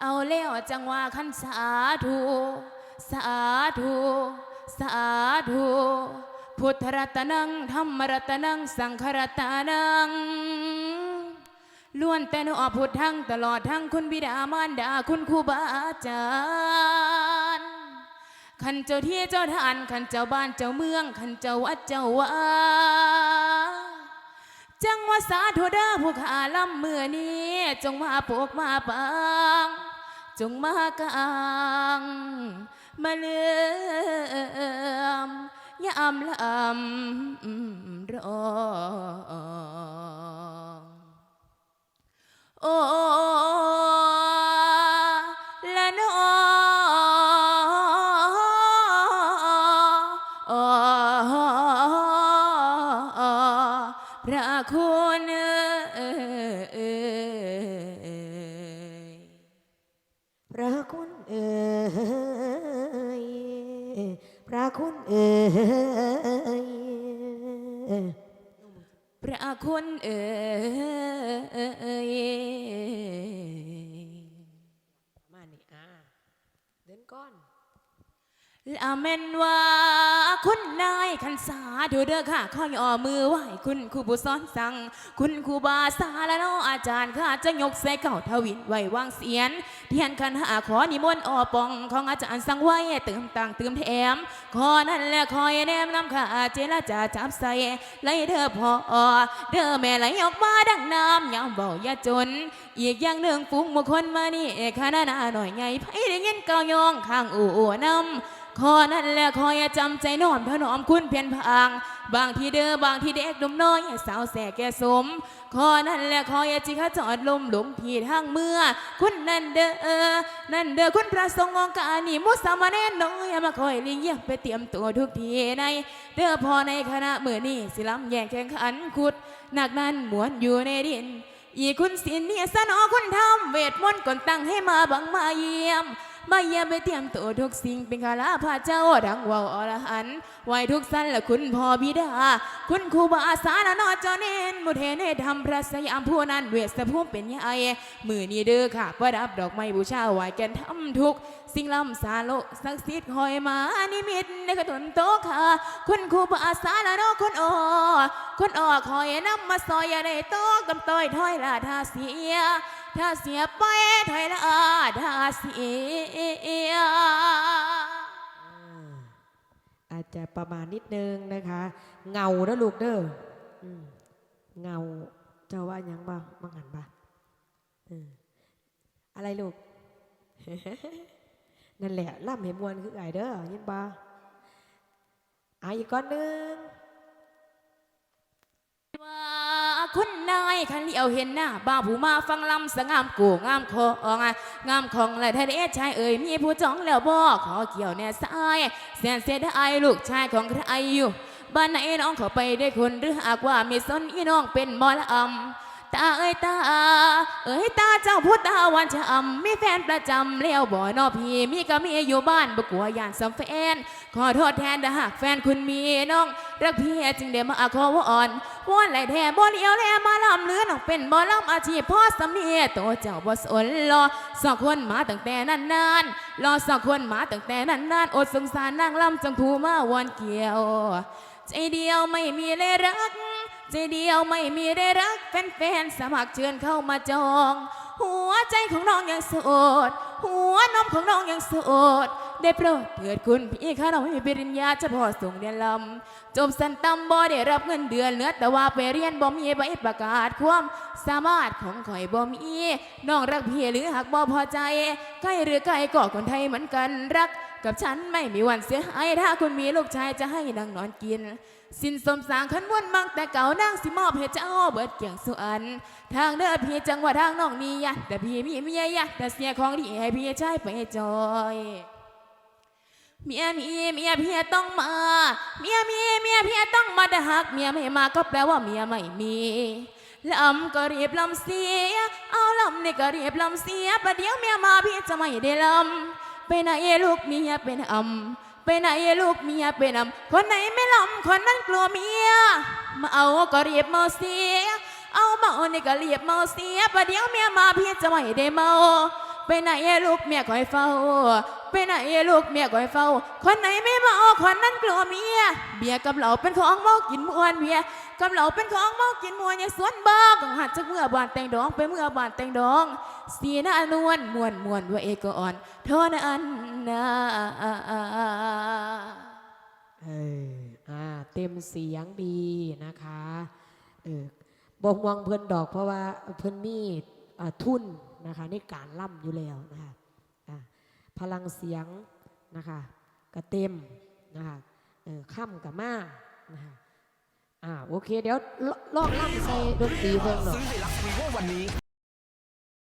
เอาแล้วจังว่าขันสาธุ สาธุ สาธุ พุทธรัตนังธรรมรัตนัง สังฆรัตนังล้วนแต่นอพุทธังตลอดทั้งคุณบิดามารดาคุณครูบาอาจารย์ ขันเจ้าที่เจ้าทานขันเจ้าบ้านเจ้าเมืองขันเจ้าวัดเจ้าวาจังว่าสาธุเด้อผู้ขาลำเมื่อนี้ จงมาปกมาปัง จงมากางมาเลื่อมยามลำรอโอ้ พระคุณเอ่ยพระคุณเอ่ยพระคุณเอ่ยพระคุณเอ่ยมาณนี่อ่าเดินก้อน ละเมนว่าคุณนายขันสาดูเด้อค่ะข้อย่อมือไหวคุณครูผู้สอนสั่ง คุณครูบาสาและน้องอาจารย์ข้าจะยกใส่เก่าทวินไว้วางเสียน เทียนคันหาขอนิมนต์ออปองของอาจารย์สั่งไว้เติมต่างเติมแถมขอนั่นแหละคอยแนมนำข้าเจรจาจับใส่ไล่เด้อพอเด้อแม่ไหลออกมาดังน้ำยามเบาอย่าจน อีกอย่างหนึ่งฟุ้งบุคคลมานี่คณะนาหน่อยไงไผได้ยินเกายองข้างอู่นำขอนั่นแหละคอยาจำใจนอมถนอมคุณเพียนพางบางทีเด้อบางทีเด็กหนุ่มน้อยสาวแสแก่สมขอนั่นแหละคอยาจิขจอดลมหลุมที่ทางเมื่อ คุณนั่นเด้อนั่นเด้อคุณพระสงฆ์องค์การนี่มุสามเณรน้อยมาคอยเลี้ยงไปเตรียมตัวทุกทีใน เด้อพอในคณะเมื่อนี้สิลำแย่งแข่งขันขุดหนักนั้นหมวนอยู่ในดินอีคุณศิลเนี่ยสนอคุณทำเวทมนต์ก่อนตั้งให้มาบังมาเยี่ยม มาเยี่ยมไปเตรียมตัวทุกสิ่งเป็นคาราพระเจ้าดังว่าวอรหันไหวทุกสั้นและคุณพ่อบิดา คุณครูบาอาสาและนอเจาเน้นมุเทเนธรรมพระสยามผู้นั้นเวสภูมิเป็นใหญ่มือนี้เด้อค่ะประดับดอกไม้บูชาไหวแกนทำทุก สิ่งล้ำสาโลศักดิ์สิทธิ์คอยมานิมิตในกระตุนโตค่ะ คุณครูบาอาสาและนอคนอคนอคอยนำมาซอยอย่าได้โตกำต้อยถ้อยลาทาเสีย ถ้าเสียไปถอยละถ้าเสีย อาจจะประมาณนิดนึงนะคะ เงาเด้อลูกเด้ออืมเงาเจ้าว่าหยังบ้างบ้างหันบ้าเออะไรลูก นั่นแหละล่ำเหมวนคือไอเด้อยินบ้าอะอีกก้อนหนึง คุณนายคันเลียวเห็นหน้าบ้าผู้มาฟังลำสงามกูงามคองงามของและทะเลชายเอ่ยมีผู้จ้องแล้วบ่ขอเกี่ยวแน่สายเสียนเสียดายลูกชายของใครอยู่บ้านไหนน้องเขาไปได้คนหรือหากว่ามีสนอีน้องเป็นมอลำ ตาเอ้ยตา เอ้ยตาเจ้าพูดตาวันชะอำมีแฟนประจำแล้วบ่นอพี่มีก็มีอยู่บ้านบ่กลัวย่านสำแฟน ขอโทษแทนถ้าหากแฟนคุณมีน้องรักพี่จึงได้มาขอวอนวอนไหลแท่บ่เลียวแลมาลำเลือน้องเป็นบ่ลำอาชีพพ่อสำเนียโตเจ้าบ่สนรอสองคนมาตั้งแต่นานๆรอสองคนมาตั้งแต่นานๆอดสงสารนางลำจังผู้มาวอนเกี่ยวใจเดียวไม่มีเลยรัก ใจเดียวไม่มีได้รักแฟนๆสมัครเชิญเข้ามาจอง หัวใจของน้องยังโสด หัวนมของน้องยังโสด ได้โปรดเถิดคุณพี่ข้าน้องมีปริญญาเฉพาะส่งเรียนลำจบสันตำบ่ได้รับเงินเดือนเหลือแต่ว่าไปเรียนบ่มีใบประกาศความสามารถของข่อยบ่มีน้องรักพี่หรือหากบ่พอใจใกล้หรือไกลก็คนไทยเหมือนกันรัก กับฉันไม่มีวันเสียหายถ้าคุณมีลูกชายจะให้นางนอนกิน สินสมสางขันวนมังแต่เก่านางสิมอบให้เจ้าเบิดเกี่ยงสุอัน ทางเด้อพี่จังว่าทางน้องนี่ยะแต่พี่มีเมียยะแต่เสียของดีให้พี่ใช้ไปจอยเมียมีเมียเพียต้องมา เมียมีเมียเพียต้องมาแต่หากเมียไม่มาก็แปลว่าเมียไม่มีลำก็รีบลำเสีย เอาลำนี่ก็รีบลำเสียประเดี๋ยวเมียมาพี่จะไม่ได้ลำไปไหนลูกเมียเป็นอำ ไปไหนลูกเมียเป็นำคนไหนไม่ลำคนนั้นกลัวเมีย มาเอาก็เรียบเมาเสีย เอาเมานี่ก็เรียบเมาเสียประเดี๋ยวเมียมาพียจะไม่ได้เมา ไปไหนลูกเมียคอยเฝ้า ไปไหนลูกเมียคอยเฝ้า คนไหนไม่เมาคนนั้นกลัวเมีย เบียกับเหล่าเป็นของเมากินมวนเบียกับเหล่าเป็นของเมากินมวนอย่าสวนบ้าก็หัดจากเมื่อบานแต่งดองไปเมื่อบานแต่งดอง สีหน้านวลมวนมวนว่าเอกอ่อนเท่านั้นนะเอออ่าเต็มเสียงดีนะคะเออบอกวงเพิ่อนดอกเพราะว่าเพิ่อนมีอ่าทุนนะคะในการล่ำอยู่แล้วนะคะอ่าพลังเสียงนะคะก็เต็มนะคะเออค่ำกับมานะคะอ่าโอเค เดี๋ยวลองล่ำใส่ดนตรีเพิ่งหน่อย